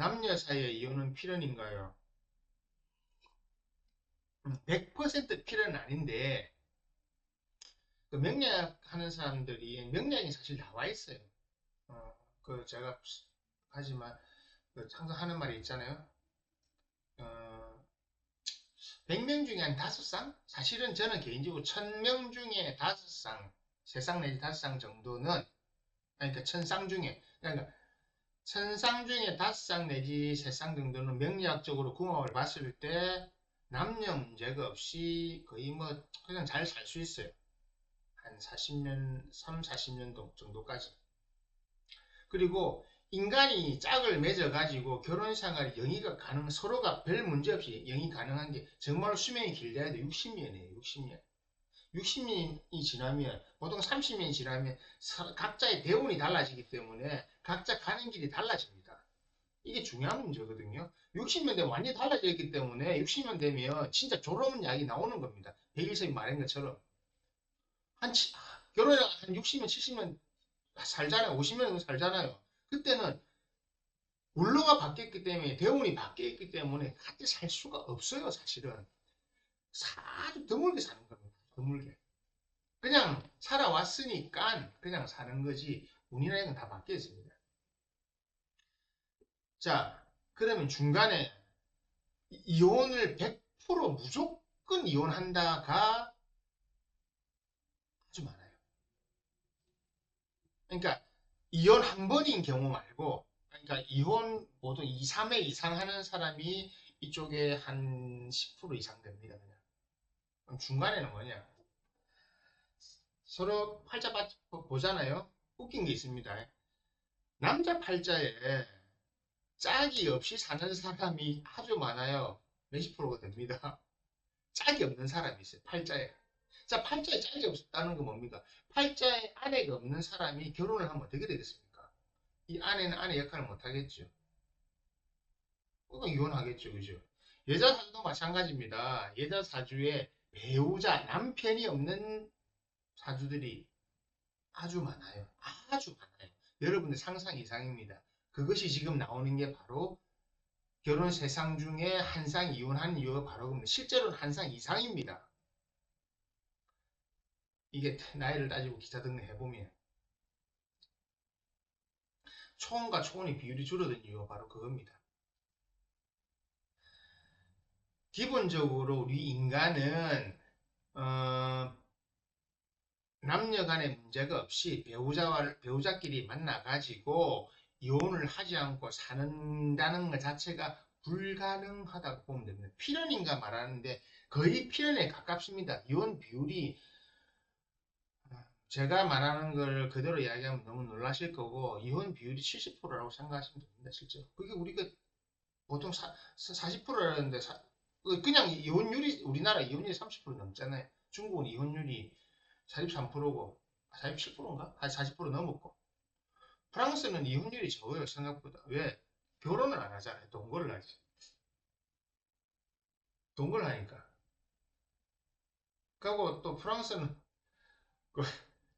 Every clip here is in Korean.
남녀 사이의 이혼은 필연인가요? 100% 음, 필연은 아닌데 그 명리학하는 사람들이 명리학이 사실 나와 있어요. 어, 그 제가 하지만 그 항상 하는 말이 있잖아요. 어, 100명 중에 한 5쌍? 사실은 저는 개인적으로 1000명 중에 5쌍, 3쌍 내지 5쌍 정도는 그러니까 1000쌍 중에 그러니까 천상 중에 다섯 쌍 내지 세 쌍 정도는 명리학적으로 궁합을 봤을 때 남녀 문제가 없이 거의 뭐 그냥 잘 살 수 있어요. 한 40년, 3, 40년 정도까지. 그리고 인간이 짝을 맺어가지고 결혼 생활이 영위가 가능, 서로가 별 문제 없이 영위 가능한 게 정말 수명이 길다야 돼. 60년이에요, 60년. 60년이 지나면 보통 30년이 지나면 각자의 대운이 달라지기 때문에 각자 가는 길이 달라집니다. 이게 중요한 문제거든요. 60년 되면 완전히 달라졌기 때문에 60년 되면 진짜 졸업은 약이 나오는 겁니다. 백일성이 말한 것처럼 한 결혼해 한 60년 70년 살잖아요. 50년 살잖아요. 그때는 물로가 바뀌었기 때문에 대운이 바뀌었기 때문에 같이 살 수가 없어요. 사실은 아주 드물게 사는 겁니다. 드물게. 그냥 살아왔으니까 그냥 사는 거지 운이라는 건 다 바뀌어 있습니다. 자, 그러면 중간에 이혼을 100% 무조건 이혼한다가 아주 많아요. 그러니까 이혼 한 번인 경우 말고 그러니까 이혼 보통 2, 3회 이상 하는 사람이 이쪽에 한 10% 이상 됩니다. 그냥. 그럼 중간에는 뭐냐? 서로 팔자 보잖아요. 웃긴 게 있습니다. 남자 팔자에 짝이 없이 사는 사람이 아주 많아요. 몇십 프로가 됩니다. 짝이 없는 사람이 있어요. 팔자에. 자, 팔자에 짝이 없다는 건 뭡니까? 팔자에 아내가 없는 사람이 결혼을 하면 어떻게 되겠습니까? 이 아내는 아내 역할을 못하겠죠. 그거 이혼하겠죠. 그죠? 여자 사주도 마찬가지입니다. 여자 사주에 배우자, 남편이 없는 사주들이 아주 많아요. 아주 많아요. 여러분들 상상 이상입니다. 그것이 지금 나오는 게 바로 결혼 세 상 중에 한 상 이혼한 이유가 바로 그겁니다. 실제로는 한 상 이상입니다. 이게 나이를 따지고 기타 등록 해보면 초혼과 초혼의 비율이 줄어든 이유가 바로 그겁니다. 기본적으로 우리 인간은 어, 남녀 간의 문제가 없이 배우자와 배우자끼리 만나 가지고 이혼을 하지 않고 사는다는 것 자체가 불가능하다고 보면 됩니다. 필연인가 말하는데 거의 필연에 가깝습니다. 이혼 비율이 제가 말하는 걸 그대로 이야기하면 너무 놀라실 거고 이혼 비율이 70%라고 생각하시면 됩니다. 실제로. 그게 우리가 보통 40%라는데 그냥 이혼율이 우리나라 이혼율이 30% 넘잖아요. 중국은 이혼율이 43%고 47%인가? 한 40% 넘었고. 프랑스는 이혼율이 적어요 생각보다. 왜? 결혼을 안 하잖아요 동거를 하지. 동거를 하니까. 그리고 또 프랑스는 그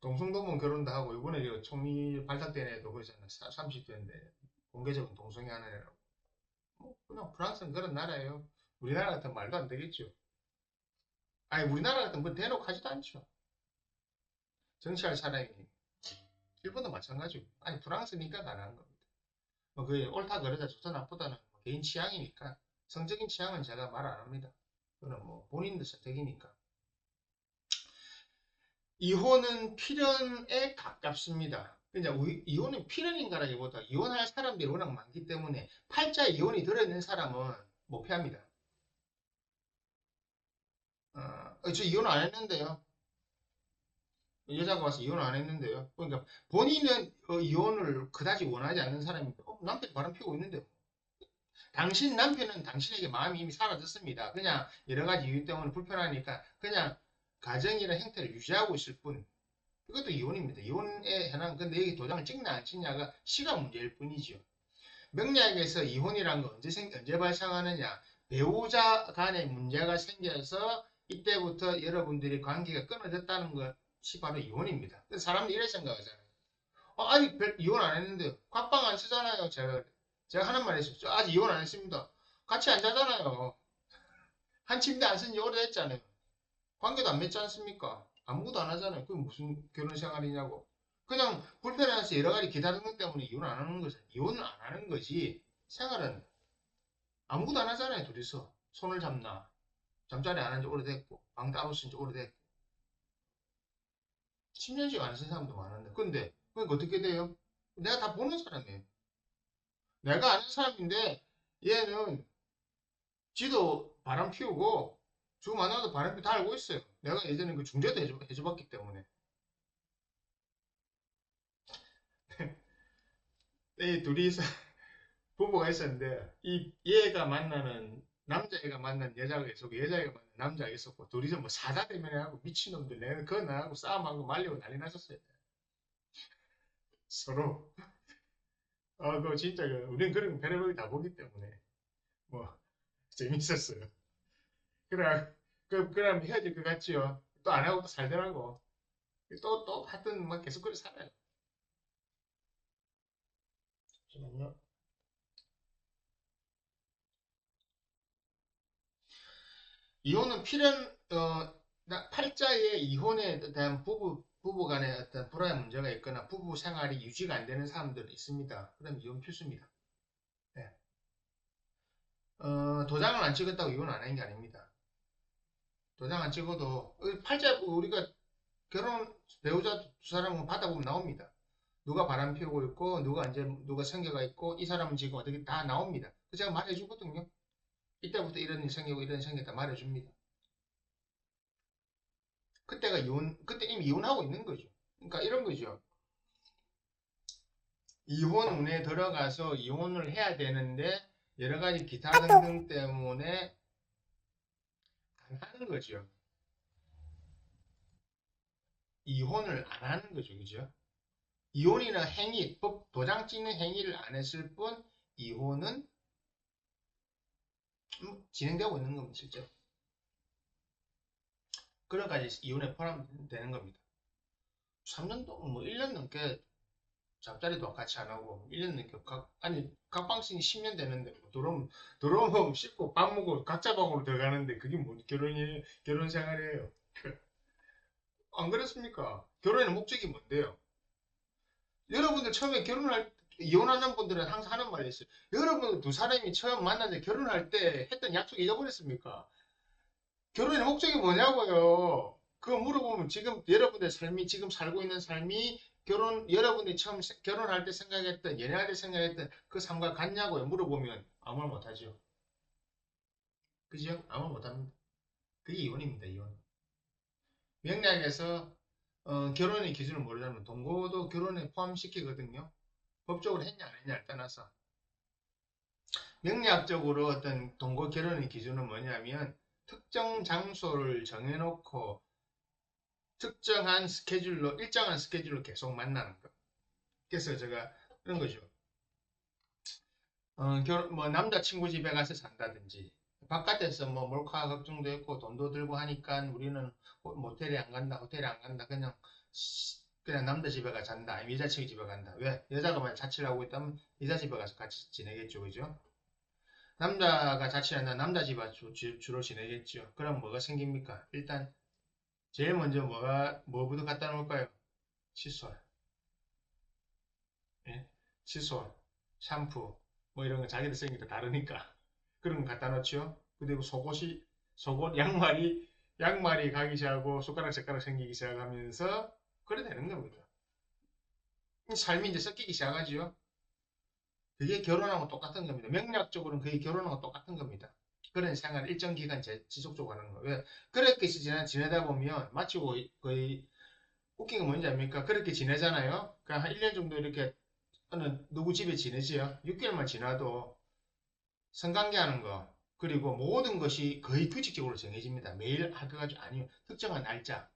동성동본 결혼도 하고 이번에 그 총리 발탁된 애도 그러잖아. 30대인데 공개적인 동성애 하는 애라고. 뭐 그냥 프랑스는 그런 나라예요 우리나라 같은 말도 안 되겠죠 아니 우리나라 같은 뭐 대놓고 하지도 않죠 정치할 사람이 일본도 마찬가지고 아니 프랑스니까 가능한 겁니다. 뭐 그게 옳다 그러다 좋다 나쁘다는 뭐 개인 취향이니까 성적인 취향은 제가 말 안 합니다. 그거는 뭐 본인들 선택이니까. 이혼은 필연에 가깝습니다. 그냥 이혼은 필연인가라기보다 이혼할 사람들이 워낙 많기 때문에 팔자 이혼이 들어있는 사람은 못 피합니다. 저 이혼 안 했는데요. 여자가 와서 이혼을 안 했는데요. 그러니까 본인은 어, 이혼을 그다지 원하지 않는 사람인데 어, 남편이 바람 피우고 있는데 당신 남편은 당신에게 마음이 이미 사라졌습니다. 그냥 여러 가지 이유 때문에 불편하니까 그냥 가정이나 형태를 유지하고 있을 뿐. 이것도 이혼입니다. 이혼에 해당 근데 여기 도장을 찍냐 안 찍냐가 시간 문제일 뿐이죠. 명리학에서 이혼이란 건 언제 생 언제 발생하느냐 배우자 간의 문제가 생겨서 이때부터 여러분들이 관계가 끊어졌다는 것시 바로 이혼입니다. 사람들이 이래 생각하잖아요. 어, 아직 별, 이혼 안 했는데 각방 안 쓰잖아요. 제가 제가 하는 말이 있어요. 저 아직 이혼 안 했습니다. 같이 안 자잖아요. 한 침대 안 쓴지 오래됐잖아요. 관계도 안 맺지 않습니까? 아무것도 안 하잖아요. 그게 무슨 결혼 생활이냐고. 그냥 불편해서 여러 가지 기타 등등 때문에 이혼 안 하는 거죠. 이혼을 안 하는 거지. 생활은 아무것도 안 하잖아요. 둘이서. 손을 잡나. 잠자리 안 한 지 오래됐고, 방 따로 쓴 지 오래됐고. 10년씩 안 쓴 사람도 많은데. 근데, 그러니까 어떻게 돼요? 내가 다 보는 사람이에요. 내가 아는 사람인데, 얘는 지도 바람 피우고, 주 만나도 바람 피다 알고 있어요. 내가 예전에 그 중재도 해줘, 해줘봤기 때문에. 이 둘이서 부부가 있었는데, 이 얘가 만나는, 남자애가 만난 여자가 있었고, 여자애가 만난 남자가 있었고, 둘이서 뭐 사자대면하고 미친놈들, 내가 그거 나하고 싸움하고 말리고 난리 났었어요. 서로. 아, 그거 진짜, 그, 우리는 그런 거 별의별 다 보기 때문에, 뭐, 재밌었어요. 그래, 그, 그럼 헤어질 것 같지요? 또 안 하고 또 살더라고. 또, 또, 하여튼, 막 계속 그래 살아요. 잠시만요. 이혼은 필연, 어, 나- 팔자에 이혼에 대한 부부, 부부 간의 어떤 불화의 문제가 있거나 부부 생활이 유지가 안 되는 사람들이 있습니다. 그럼 이혼 필수입니다. 네. 어, 도장을 안 찍었다고 이혼 안 하는 게 아닙니다. 도장 안 찍어도, 어, 팔자, 우리가 결혼, 배우자 두 사람은 받아보면 나옵니다. 누가 바람 피우고 있고, 누가 이제, 누가 성격가 있고, 이 사람은 지금 어떻게 다 나옵니다. 그래서 제가 말해주거든요. 이때부터 이런 생기고 이런 생기 다 말해줍니다. 그때가 이혼, 그때 이미 이혼하고 있는 거죠. 그러니까 이런 거죠. 이혼 운에 들어가서 이혼을 해야 되는데 여러 가지 기타 등등 때문에 안 하는 거죠. 이혼을 안 하는 거죠. 그죠? 이혼이나 행위, 법, 도장 찍는 행위를 안 했을 뿐 이혼은 음, 진행되고 있는 겁니다. 실제로. 그런까지 이혼에 포함되는 겁니다. 3년 동안 뭐 1년 넘게 잠자리도 같이 안 하고 1년 넘게 각, 아니 각방신이 10년 되는데 뭐 들어오면 들어오면 씻고 밥 먹고 각자 방으로 들어가는데 그게 뭐 결혼이 결혼 생활이에요. 안 그렇습니까? 결혼의 목적이 뭔데요? 여러분들 처음에 결혼할 이혼하는 분들은 항상 하는 말이 있어요. 여러분 두 사람이 처음 만났는데 결혼할 때 했던 약속 잊어버렸습니까? 결혼의 목적이 뭐냐고요? 그거 물어보면 지금 여러분의 삶이 지금 살고 있는 삶이 결혼 여러분이 처음 세- 결혼할 때 생각했던 연애할 때 생각했던 그 삶과 같냐고요? 물어보면 아무 말 못하죠. 그죠? 아무 말 못합니다. 그게 이혼입니다. 이혼. 명량에서 어, 결혼의 기준을 모르자면 동거도 결혼에 포함시키거든요. 법적으로 했냐 안 했냐를 떠나서 명리학적으로 어떤 동거 결혼의 기준은 뭐냐면 특정 장소를 정해놓고 특정한 스케줄로 일정한 스케줄로 계속 만나는 것. 그래서 제가 그런 거죠. 어, 결, 뭐 남자친구 집에 가서 산다든지 바깥에서 뭐 몰카 걱정도 있고 돈도 들고 하니까 우리는 호- 모텔에 안 간다 호텔에 안 간다 그냥 시- 그냥 남자 집에 가 잔다. 아니면 여자친구 집에 간다. 왜? 여자가 만약 자취를 하고 있다면 여자 집에 가서 같이 지내겠죠. 그죠? 남자가 자취한다 남자 집에 주, 주- 주 로 지내겠죠. 그럼 뭐가 생깁니까? 일단 제일 먼저 뭐가 뭐부터 갖다 놓을까요? 칫솔. 예? 칫솔 샴푸 뭐 이런 거 자기들 쓰는 게다 다르니까 그런 거 갖다 놓죠. 그리고 속옷이 속옷 양말이 양말이 가기 시작하고 손가락 젓가락 생기기 시작하면서 그래 되는 겁니다. 삶이 이제 섞이기 시작하죠. 그게 결혼하고 똑같은 겁니다. 명략적으로는 그게 결혼하고 똑같은 겁니다. 그런 생활 일정 기간 제- 지속적으로 하는 거. 왜? 그렇게 지내, 지내다 보면 마치 거의, 웃긴 건 뭔지 압니까? 그렇게 지내잖아요. 그냥 한 1년 정도 이렇게 어느 누구 집에 지내지요. 6개월만 지나도 성관계 하는 거, 그리고 모든 것이 거의 규칙적으로 정해집니다. 매일 같지 아니요. 특정한 날짜.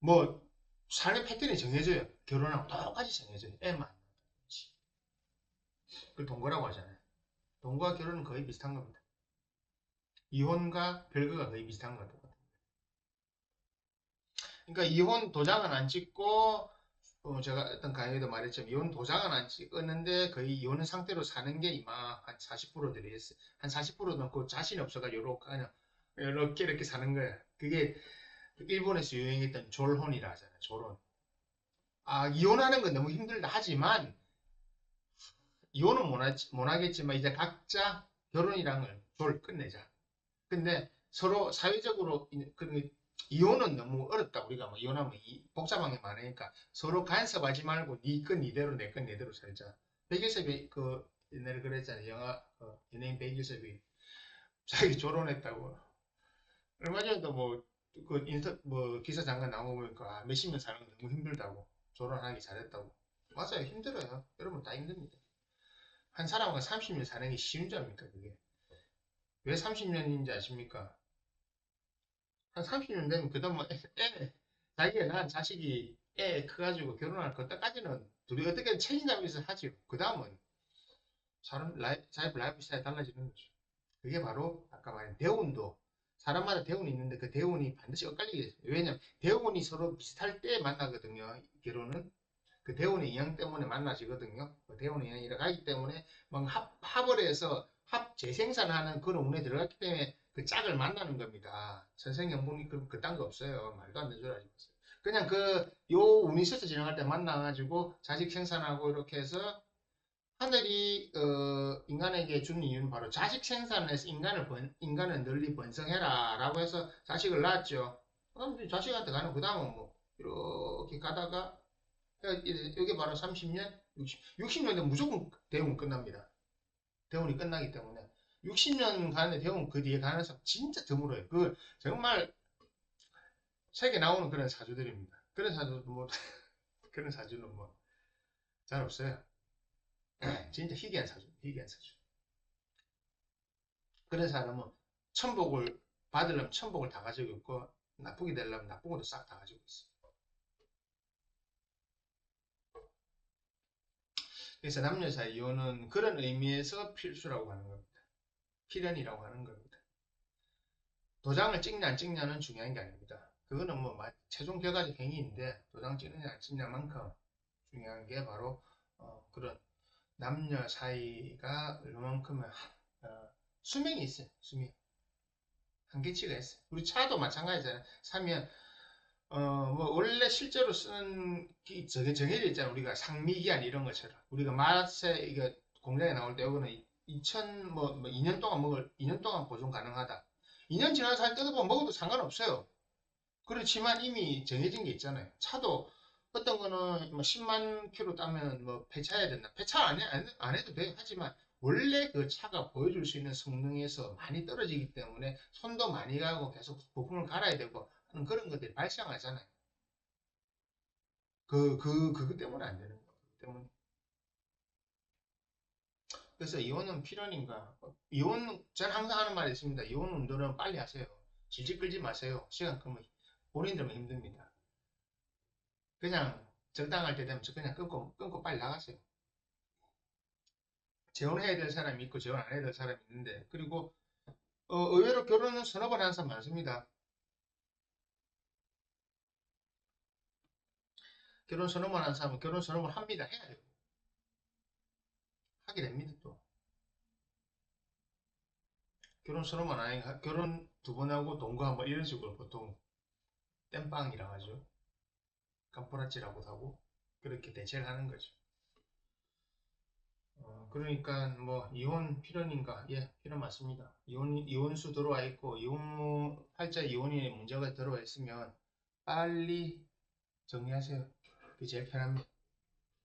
뭐, 삶의 패턴이 정해져요. 결혼하고 똑같이 정해져요. 애만. 그 동거라고 하잖아요. 동거와 결혼은 거의 비슷한 겁니다. 이혼과 별거가 거의 비슷한 것 같아요. 그러니까 이혼 도장은 안 찍고 어, 제가 어떤 강의에도 말했지만 이혼 도장은 안 찍었는데 거의 이혼 상태로 사는 게 이마 한 40% 들이었어요. 한 40%는 그 자신이 없어가 요렇게 이렇게 사는 거야. 그게 일본에서 유행했던 졸혼이라 하잖아요. 졸혼. 아 이혼하는 건 너무 힘들다 하지만 이혼은 못, 하, 못 하겠지만 이제 각자 결혼이란 걸졸 끝내자. 근데 서로 사회적으로 이- 그 이혼은 너무 어렵다 우리가 뭐 이혼하면 이- 복잡한 게 많으니까 서로 간섭하지 말고 니건 니대로 내 건 내대로 살자. 백일섭이 그 옛날에 그랬잖아요. 영화 그 연예인 백일섭이 자기 결혼했다고 얼마 전에도 뭐 그 인터 뭐 기사 잠깐 나오고 보니까 아, 몇십 년 사는 거 너무 힘들다고 결혼하기 잘했다고. 맞아요. 힘들어요. 여러분 다 힘듭니다. 한 사람과 30년 사는 게 쉬운 줄 압니까 그게? 왜 30년인지 아십니까? 한 30년 되면 그다음 뭐 애, 애 자기가 낳은 자식이 애 커가지고 결혼할 그때까지는 둘이 어떻게든 책임감에서 하지요. 그 다음은 사람 라이, 자기 라이프 스타일이 달라지는 거죠. 그게 바로 아까 말한 대운도 사람마다 대운이 있는데 그 대운이 반드시 엇갈리게. 왜냐면 대운이 서로 비슷할 때 만나거든요. 결혼은 그 대운의 영향 때문에 만나지거든요. 그 대운의 영향이 들어가기 때문에 막 합, 합을 해서 합 재생산하는 그런 운에 들어갔기 때문에 그 짝을 만나는 겁니다. 선생님분이 그, 그딴 거 없어요. 말도 안 되는 소리 하지 마세요. 그냥 그 요 운이 있어서 진행할 때 만나가지고 자식 생산하고 이렇게 해서 하늘이 어, 인간에게 주는 이유는 바로 자식 생산을 해서 인간을 번, 인간을 널리 번성해라 라고 해서 자식을 낳았죠. 그럼 자식한테 가는 그 다음은 뭐 이렇게 가다가 이게 바로 30년, 60, 60년 되면 무조건 대운 끝납니다. 대운이 끝나기 때문에 60년 가는데 대운 그 뒤에 가는 사람 진짜 드물어요. 그 정말 책에 나오는 그런 사주들입니다. 그런 사주도 뭐 그런 사주는 뭐 잘 없어요. 진짜 희귀한 사주, 희귀한 사주. 그런 사람은 천복을 받으려면 천복을 다 가지고 있고 나쁘게 되려면 나쁜 것도 싹 다 가지고 있어. 그래서 남녀 사이 이혼은 그런 의미에서 필수라고 하는 겁니다. 필연이라고 하는 겁니다. 도장을 찍냐 안 찍냐는 중요한 게 아닙니다. 그거는 뭐 최종 결과적 행위인데 도장 찍느냐 안 찍냐만큼 중요한 게 바로 어, 그런 남녀 사이가 얼마만큼은 어, 수명이 있어요. 수명. 한계치가 있어요. 우리 차도 마찬가지잖아요. 사면 어, 뭐 원래 실제로 쓰는 기, 저게 정해져 있잖아요. 우리가 상미기한 이런 것처럼 우리가 맛에 이거 공장에 나올 때 이거는 2000 뭐, 뭐 2년 동안 먹을 2년 동안 보존 가능하다. 2년 지나서 살 뜯어보면 먹어도 상관없어요. 그렇지만 이미 정해진 게 있잖아요. 차도 어떤 거는 뭐 10만 킬로 따면 뭐 폐차해야 된다. 폐차 안, 해, 안, 안 해도 돼요. 하지만 원래 그 차가 보여줄 수 있는 성능에서 많이 떨어지기 때문에 손도 많이 가고 계속 부품을 갈아야 되고 하는 그런 것들이 발생하잖아요. 그, 그, 그것 때문에 안 되는 거예요. 때문에. 그래서 이혼은 필연인가? 이혼, 전 항상 하는 말이 있습니다. 이혼 운동은 빨리 하세요. 질질 끌지 마세요. 시간 끌면 본인들만 힘듭니다. 그냥 적당할 때 되면 그냥 끊고, 끊고 빨리 나가세요. 재혼해야 될 사람이 있고 재혼 안 해야 될 사람이 있는데 그리고 어, 의외로 결혼은 서너 번 하는 사람 많습니다. 결혼 서너 번 하는 사람은 결혼 서너 번 합니다. 해야 돼요. 하게 됩니다 또. 결혼 서너 번 아니 결혼 두 번 하고 동거 한 번 이런 식으로 보통 땜빵이라 하죠. 깜포라치라고 하고 그렇게 대체를 하는 거죠. 어, 그러니까 뭐 이혼 필연인가? 예, 필연 맞습니다. 이혼 이혼수 들어와 있고 이혼 팔자 이혼이 문제가 들어와 있으면 빨리 정리하세요. 그게 제일 편합니다.